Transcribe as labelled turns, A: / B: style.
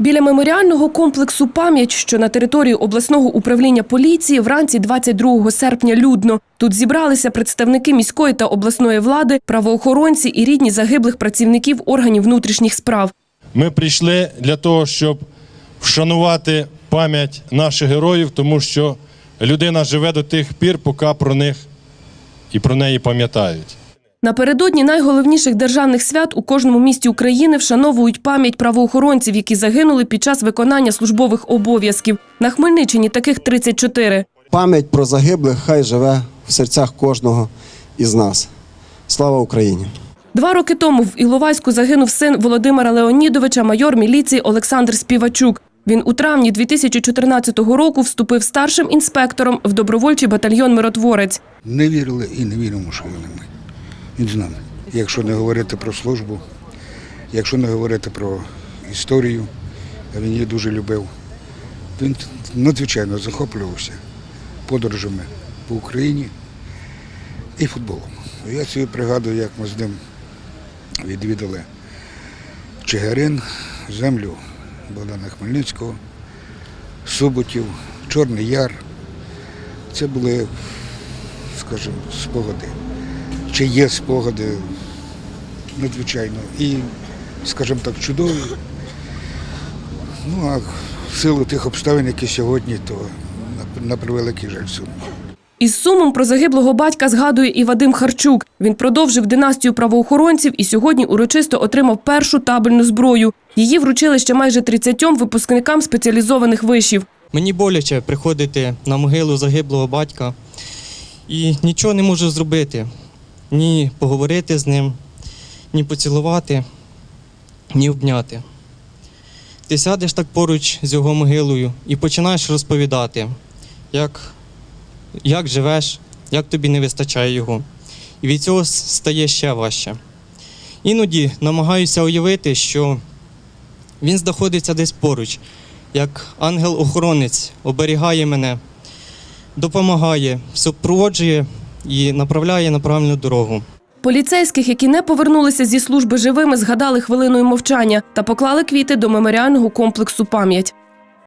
A: Біля меморіального комплексу Пам'ять, що на території обласного управління поліції, вранці 22 серпня людно. Тут зібралися представники міської та обласної влади, правоохоронці і рідні загиблих працівників органів внутрішніх справ.
B: Ми прийшли для того, щоб вшанувати пам'ять наших героїв, тому що людина живе до тих пір, поки про них і про неї пам'ятають.
A: Напередодні найголовніших державних свят у кожному місті України вшановують пам'ять правоохоронців, які загинули під час виконання службових обов'язків. На Хмельниччині таких 34.
C: Пам'ять про загиблих хай живе в серцях кожного із нас. Слава Україні!
A: Два роки тому в Іловайську загинув син Володимира Леонідовича, майор міліції Олександр Співачук. Він у травні 2014 року вступив старшим інспектором в добровольчий батальйон Миротворець.
D: Не вірили і не віримо, що вони ми. Він з нами. Якщо не говорити про службу, якщо не говорити про історію, він її дуже любив. Він надзвичайно захоплювався подорожами по Україні і футболом. Я собі пригадую, як ми з ним відвідали Чигирин, землю Богдана Хмельницького, Суботів, Чорний Яр. Це були, скажімо, спогади. Чи є спогади надзвичайно і, скажімо так, чудові. Ну, а в силу тих обставин, які сьогодні, то на, превеликий жаль сумно.
A: Із сумом про загиблого батька згадує і Вадим Харчук. Він продовжив династію правоохоронців і сьогодні урочисто отримав першу табельну зброю. Її вручили ще майже 30 випускникам спеціалізованих вишів.
E: Мені боляче приходити на могилу загиблого батька і нічого не можу зробити. Ні поговорити з ним, ні поцілувати, ні обняти. Ти сядеш так поруч з його могилою і починаєш розповідати, як, як живеш, як тобі не вистачає його. І від цього стає ще важче. Іноді намагаюся уявити, що він знаходиться десь поруч, як ангел-охоронець оберігає мене, допомагає, супроводжує і направляє на правильну дорогу.
A: Поліцейських, які не повернулися зі служби живими, згадали хвилиною мовчання та поклали квіти до меморіального комплексу пам'ять.